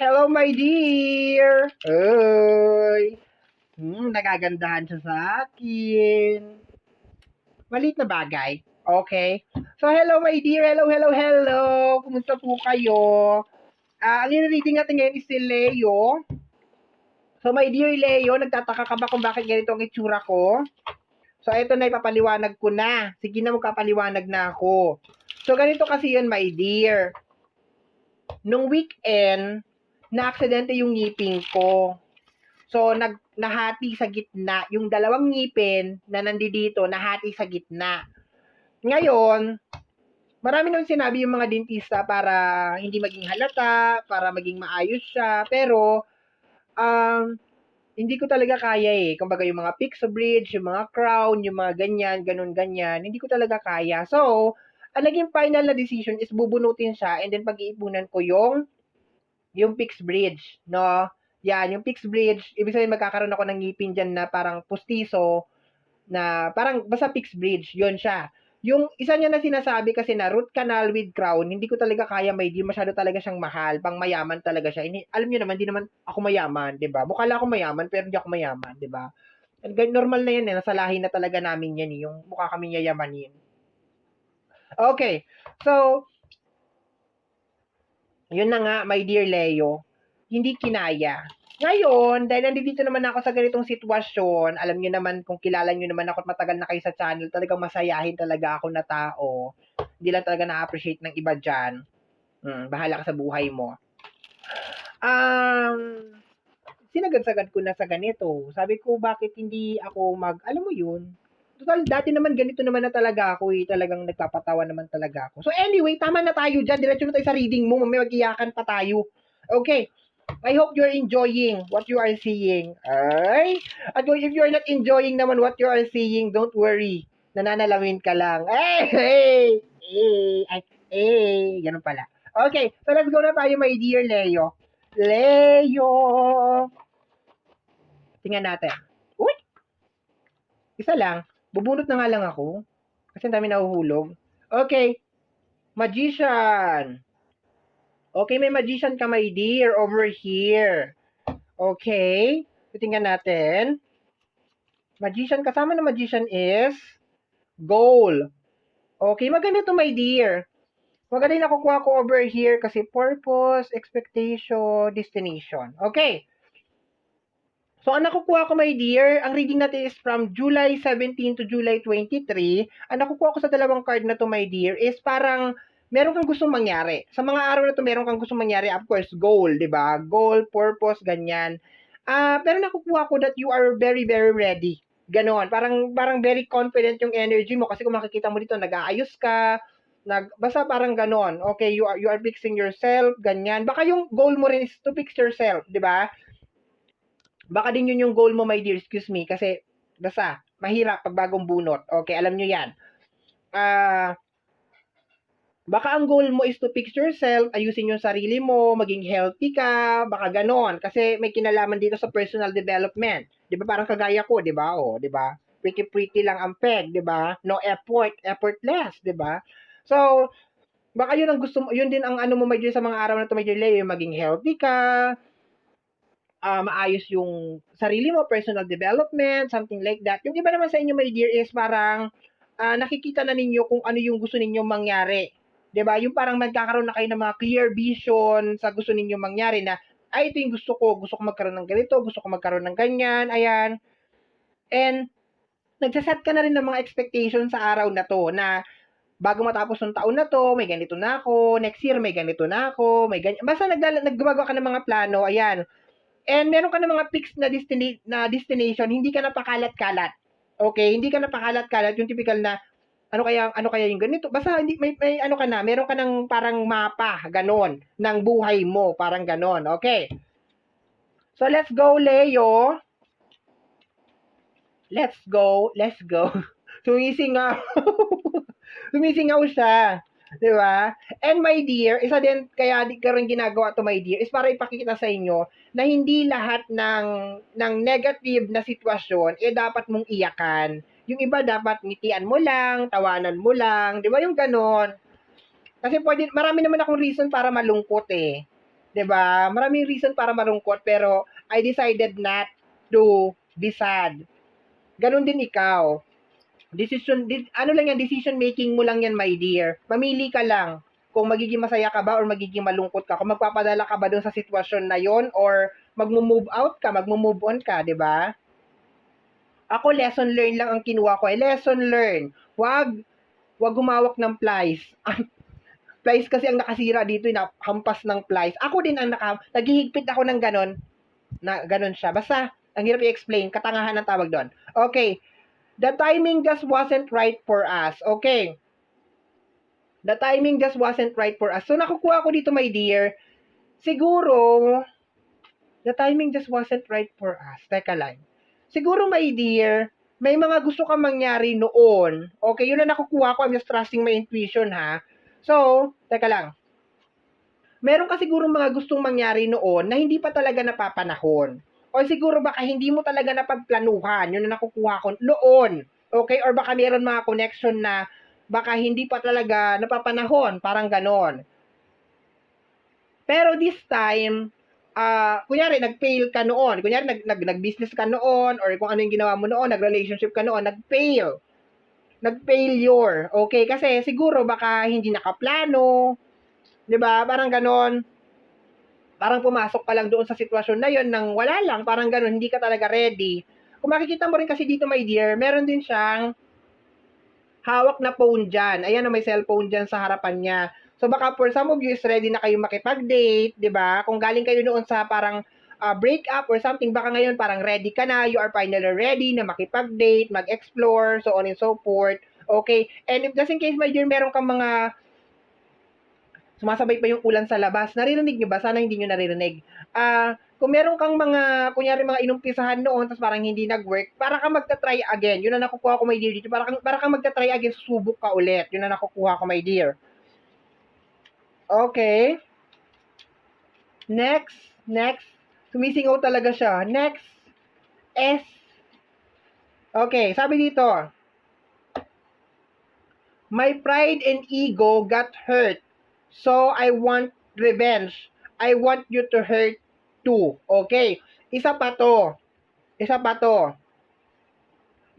Hello, my dear! Oy! Hmm, nagagandahan siya sa akin. Maliit na bagay. Okay. So, hello, my dear. Hello, hello, hello. Kumusta po kayo? Ah, ang reading natin ngayon is si Leo. So, my dear Leo, nagtataka ka ba kung bakit ganito ang itsura ko? So, ito na ipapaliwanag ko na. Sige na, magkapaliwanag na ako. So, ganito kasi yun, my dear. Nung weekend, na-aksidente yung ngipin ko. So, nag, nahati sa gitna. Yung dalawang ngipin na nandito, nahati sa gitna. Ngayon, marami nang sinabi yung mga dentista para hindi maging halata, para maging maayos siya. Pero, um, hindi ko talaga kaya eh. Kumbaga yung mga pixel bridge, yung mga crown, yung mga ganyan, ganun, ganyan. Hindi ko talaga kaya. So, ang naging final na decision is bubunutin siya and then pag-iipunan ko yung yung fixed bridge, no? Yan, yung fixed bridge, ibig sabihin magkakaroon ako ng ngipin dyan na parang pustiso, na parang basta fixed bridge, yun siya. Yung isa niya na sinasabi kasi na root canal with crown, hindi ko talaga kaya may di masyado talaga siyang mahal, pang mayaman talaga siya. Hindi, alam niyo naman, di naman ako mayaman, 'di ba? Mukha ako mayaman pero hindi ako mayaman, 'di ba? Normal na yan eh, nasa lahi na talaga namin yan eh, yung mukha kami yayamanin. Okay, so, yun na nga, my dear Leo, hindi kinaya. Ngayon, dahil nandito naman ako sa ganitong sitwasyon, alam niyo naman, kung kilala niyo naman ako at matagal na kayo sa channel, talagang masayahin talaga ako na tao. Hindi lang talaga na-appreciate ng iba dyan. Hmm, bahala ka sa buhay mo. Um, sinagad-sagad ko na sa ganito. Sabi ko, bakit hindi ako mag, alam mo yun, Total, dati naman ganito naman na talaga ako eh. Talagang nagpapatawa naman talaga ako. So anyway, tama na tayo dyan. Diretso na tayo sa reading mo. Mamaya mag-iyakan pa tayo. Okay. I hope you're enjoying what you are seeing. Ay? At if you're not enjoying naman what you are seeing, don't worry. Nananalawin ka lang. Hey! Hey! Hey! Ay, hey! Ganun pala. Okay. So let's go na tayo, my dear Leo. Leo! Tingnan natin. Uy! Isa lang. Bubunot na nga lang ako. Kasi ang dami nahuhulog. Okay. Magician. Okay, may magician ka, my dear, over here. Okay. Titingnan natin. Magician, kasama ng magician is goal. Okay, maganda to, my dear. Maganda yung nakukuha ko over here kasi purpose, expectation, destination. Okay. So, ang nakukuha ko, my dear, ang reading natin is from July 17 to July 23. Ang nakukuha ko sa dalawang card na to, my dear, is parang meron kang gustong mangyari. Sa mga araw na to, meron kang gustong mangyari. Of course, goal, di ba? Goal, purpose, ganyan. Ah, uh, pero nakukuha ko that you are very, very ready. Ganon. Parang, parang very confident yung energy mo. Kasi kung makikita mo dito, nag-aayos ka, nag, basta parang ganon. Okay, you are, you are fixing yourself, ganyan. Baka yung goal mo rin is to fix yourself, di ba? Baka din yun yung goal mo, my dear. Excuse me. Kasi, basta, mahirap pag bagong bunot. Okay, alam nyo yan. Ah, uh, baka ang goal mo is to fix yourself, ayusin yung sarili mo, maging healthy ka, baka ganon. Kasi may kinalaman dito sa personal development. Di ba? Parang kagaya ko, di ba? O, di ba? Pretty pretty lang ang peg, di ba? No effort, effortless, di ba? So, baka yun ang gusto mo, yun din ang ano mo may sa mga araw na to may yung maging healthy ka, uh, maayos yung sarili mo, personal development, something like that. Yung iba naman sa inyo, my dear, is parang uh, nakikita na ninyo kung ano yung gusto ninyong mangyari. 'Di ba? Yung parang nagkakaroon na kayo ng mga clear vision sa gusto ninyong mangyari na ay ito yung gusto ko, gusto ko magkaroon ng ganito, gusto ko magkaroon ng ganyan, ayan. And nagsaset ka na rin ng mga expectations sa araw na to na bago matapos ng taon na to, may ganito na ako, next year may ganito na ako, may ganyan. Basta nagdala, naggumagawa ka ng mga plano, ayan. And meron ka na mga fixed na, destina- na destination, hindi ka napakalat-kalat. Okay, hindi ka napakalat-kalat, yung typical na ano kaya ano kaya yung ganito? Basta hindi may, may ano ka na meron ka ng parang mapa ganon ng buhay mo parang ganon okay? So let's go Leo. Let's go let's go. Sumisingaw. Sumisingaw siya Di ba? And my dear, isa din, kaya di ka rin ginagawa to my dear, is para ipakita sa inyo na hindi lahat ng, ng negative na sitwasyon, eh dapat mong iyakan. Yung iba dapat ngitian mo lang, tawanan mo lang, di ba yung ganon? Kasi pwede, marami naman akong reason para malungkot eh. 'Di ba? Maraming reason para malungkot pero I decided not to be sad. Ganon din ikaw. Decision, di- ano lang yan, decision making mo lang yan, my dear. Mamili ka lang kung magiging masaya ka ba or magiging malungkot ka. Kung magpapadala ka ba doon sa sitwasyon na yon or magmo-move out ka, magmo-move on ka, 'di ba? Ako lesson learn lang ang kinuha ko. Eh, lesson learn. Wag wag gumawak ng plies. plies kasi ang nakasira dito, yung hampas ng plies. Ako din ang naka, naghihigpit ako ng ganon, na ganon siya. Basta, ang hirap i-explain, katangahan ang tawag doon. Okay, the timing just wasn't right for us. Okay, the timing just wasn't right for us. So, nakukuha ko dito, my dear, siguro, the timing just wasn't right for us. Teka lang. Siguro, my dear, may mga gusto kang mangyari noon. Okay, yun na nakukuha ko. I'm just trusting my intuition, ha? So, teka lang. Meron ka siguro mga gustong mangyari noon na hindi pa talaga napapanahon. O siguro baka hindi mo talaga napagplanuhan. Yun na nakukuha ko noon. Okay? Or baka meron mga connection na baka hindi pa talaga napapanahon. Parang ganon. Pero this time, ah, kunyari nag-fail ka noon, kunyari nag, nag nag-business ka noon or kung ano yung ginawa mo noon, nag-relationship ka noon, nag-fail. Nag-failure. Okay, kasi siguro baka hindi nakaplano, 'di ba? Parang ganon. Parang pumasok ka lang doon sa sitwasyon na 'yon nang wala lang, parang ganon, hindi ka talaga ready. Kung makikita mo rin kasi dito, my dear, meron din siyang hawak na phone dyan. Ayan, may cellphone dyan sa harapan niya. So baka for some of you is ready na kayo makipag-date, 'di ba? Kung galing kayo noon sa parang uh, break up or something, baka ngayon parang ready ka na, you are finally ready na makipag-date, mag-explore, so on and so forth. Okay? And if just in case, my dear, meron kang mga sumasabay pa yung ulan sa labas, naririnig nyo ba? Sana hindi nyo naririnig. Ah, uh, kung meron kang mga, kunyari mga inumpisahan noon, tapos parang hindi nag-work, para ka magta-try again. Yun na nakukuha ko, my dear, dito. Para, kang, para ka magta-try again, susubok ka ulit. Yun na nakukuha ko, my dear. Okay. Next, next. Sumisingaw talaga siya. Next, S. Okay, sabi dito. My pride and ego got hurt. So, I want revenge. I want you to hurt too. Okay. Isa pa to. Isa pa to.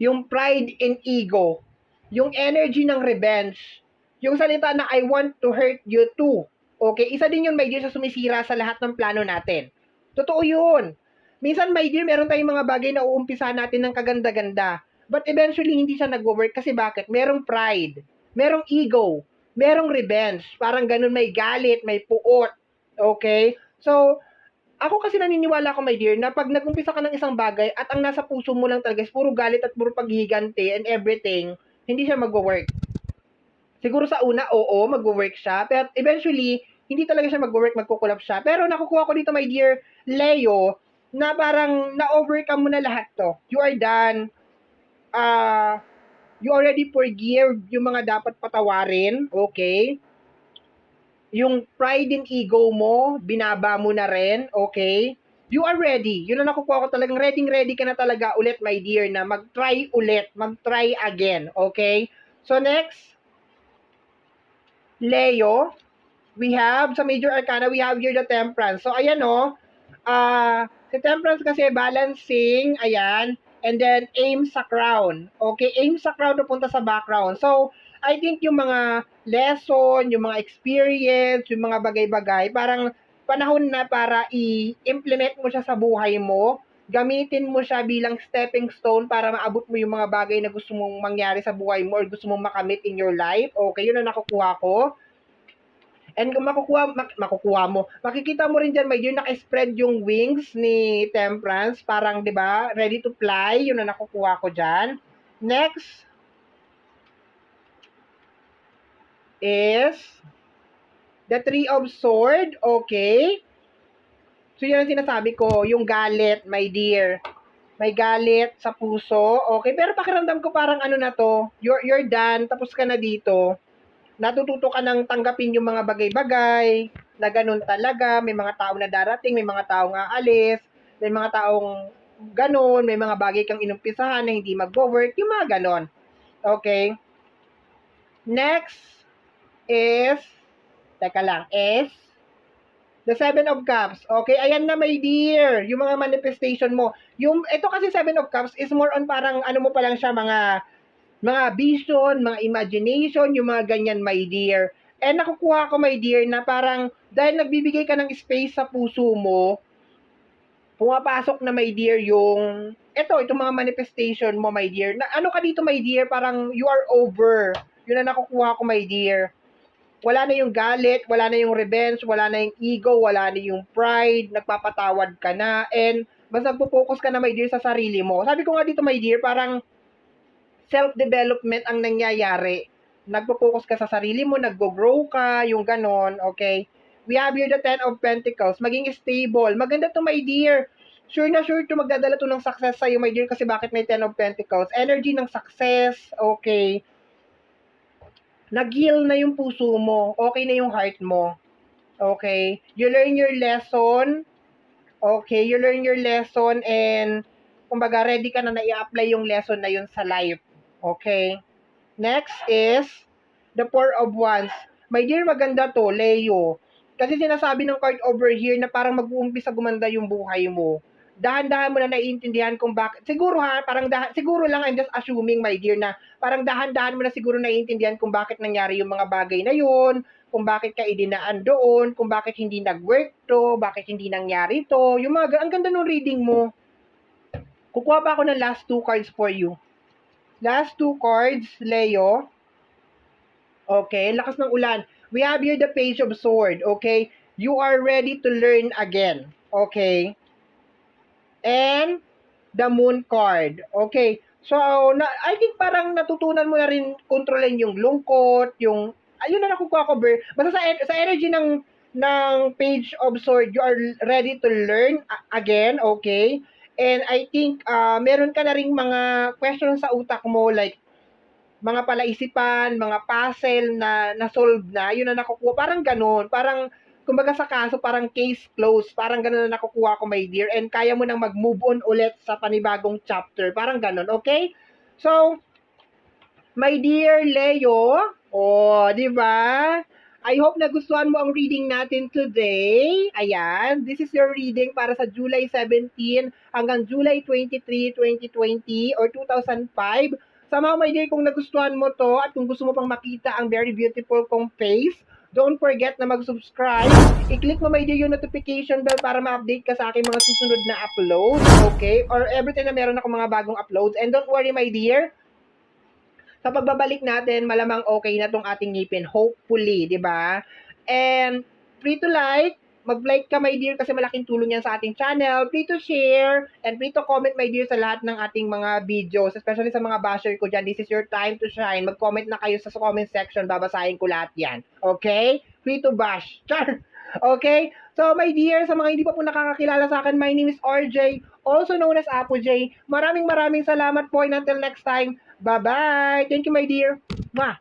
Yung pride and ego. Yung energy ng revenge yung salita na I want to hurt you too. Okay, isa din yun, my dear, sa sumisira sa lahat ng plano natin. Totoo yun. Minsan, my dear, meron tayong mga bagay na uumpisa natin ng kaganda-ganda. But eventually, hindi siya nag-work kasi bakit? Merong pride, merong ego, merong revenge. Parang ganun, may galit, may puot. Okay? So, ako kasi naniniwala ko, my dear, na pag nag-umpisa ka ng isang bagay at ang nasa puso mo lang talaga is puro galit at puro paghihigante and everything, hindi siya mag-work. Siguro sa una, oo, mag-work siya. Pero eventually, hindi talaga siya mag-work, magkukulap siya. Pero nakukuha ko dito, my dear Leo, na parang na-overcome mo na lahat to. You are done. Uh, you already forgive yung mga dapat patawarin. Okay? Yung pride and ego mo, binaba mo na rin. Okay? You are ready. Yun na nakukuha ko talagang ready ready ka na talaga ulit, my dear, na mag-try ulit, mag-try again. Okay? So next, Leo, we have, sa Major Arcana, we have here the Temperance. So, ayan o, oh, uh, si Temperance kasi balancing, ayan, and then aim sa crown. Okay, aim sa crown punta sa background. So, I think yung mga lesson, yung mga experience, yung mga bagay-bagay, parang panahon na para i-implement mo siya sa buhay mo gamitin mo siya bilang stepping stone para maabot mo yung mga bagay na gusto mong mangyari sa buhay mo or gusto mong makamit in your life. Okay, yun na nakukuha ko. And kung makukuha, mak- makukuha mo, makikita mo rin dyan, may yun naka-spread yung wings ni Temperance. Parang, di ba, ready to fly. Yun na nakukuha ko dyan. Next is the Three of Sword. Okay. So, yun ang sinasabi ko, yung galit, my dear. May galit sa puso. Okay, pero pakiramdam ko parang ano na to, you're, you're done, tapos ka na dito. Natututo ka nang tanggapin yung mga bagay-bagay, na ganun talaga, may mga tao na darating, may mga taong aalis, may mga taong ganun, may mga bagay kang inumpisahan na hindi mag-work, yung mga ganon. Okay? Next is, teka lang, is The Seven of Cups. Okay, ayan na my dear. Yung mga manifestation mo. Yung, ito kasi Seven of Cups is more on parang ano mo pa lang siya, mga mga vision, mga imagination, yung mga ganyan my dear. And nakukuha ko my dear na parang dahil nagbibigay ka ng space sa puso mo, pumapasok na my dear yung ito, itong mga manifestation mo my dear. Na, ano ka dito my dear, parang you are over. Yun na nakukuha ko my dear wala na yung galit, wala na yung revenge, wala na yung ego, wala na yung pride, nagpapatawad ka na, and mas nagpo-focus ka na, my dear, sa sarili mo. Sabi ko nga dito, my dear, parang self-development ang nangyayari. Nagpo-focus ka sa sarili mo, naggo-grow ka, yung ganon, okay? We have here the Ten of Pentacles, maging stable. Maganda to, my dear. Sure na sure to magdadala to ng success sa'yo, my dear, kasi bakit may Ten of Pentacles? Energy ng success, okay? nag-heal na yung puso mo, okay na yung heart mo. Okay? You learn your lesson. Okay, you learn your lesson and kumbaga ready ka na na i-apply yung lesson na yun sa life. Okay? Next is the Four of Wands. My dear, maganda to, Leo. Kasi sinasabi ng card over here na parang mag-uumpisa gumanda yung buhay mo dahan-dahan mo na naiintindihan kung bakit, siguro ha, parang dahan, siguro lang, I'm just assuming, my dear, na parang dahan-dahan mo na siguro naiintindihan kung bakit nangyari yung mga bagay na yun, kung bakit ka idinaan doon, kung bakit hindi nag-work to, bakit hindi nangyari to, yung mga, ang ganda ng reading mo. Kukuha pa ako ng last two cards for you. Last two cards, Leo. Okay, lakas ng ulan. We have here the Page of Sword, okay? You are ready to learn again, okay? and the moon card. Okay. So, na, I think parang natutunan mo na rin kontrolin yung lungkot, yung, ayun na nakukuha ko, Ber. Basta sa, sa energy ng, ng page of sword, you are ready to learn again, okay? And I think, uh, meron ka na ring mga questions sa utak mo, like, mga palaisipan, mga puzzle na na-solve na, yun na nakukuha. Parang ganun. Parang, kumbaga sa kaso, parang case closed. Parang ganun na nakukuha ko, my dear. And kaya mo nang mag-move on ulit sa panibagong chapter. Parang ganun, okay? So, my dear Leo, oh, di ba? I hope nagustuhan mo ang reading natin today. Ayan, this is your reading para sa July 17 hanggang July 23, 2020 or 2005. Sama my dear, kung nagustuhan mo to at kung gusto mo pang makita ang very beautiful kong face, Don't forget na mag-subscribe. I-click mo my dear yung notification bell para ma-update ka sa aking mga susunod na upload. Okay? Or every na meron ako mga bagong uploads. And don't worry my dear, sa pagbabalik natin, malamang okay na tong ating ngipin. Hopefully, di ba? And free to like, mag-like ka, my dear, kasi malaking tulong yan sa ating channel. Free to share, and free to comment, my dear, sa lahat ng ating mga videos, especially sa mga basher ko dyan. This is your time to shine. Mag-comment na kayo sa comment section, babasahin ko lahat yan. Okay? Free to bash. Char! Okay? So, my dear, sa mga hindi pa po nakakakilala sa akin, my name is RJ, also known as Apo J. Maraming maraming salamat po, and until next time, bye-bye! Thank you, my dear. Mwah!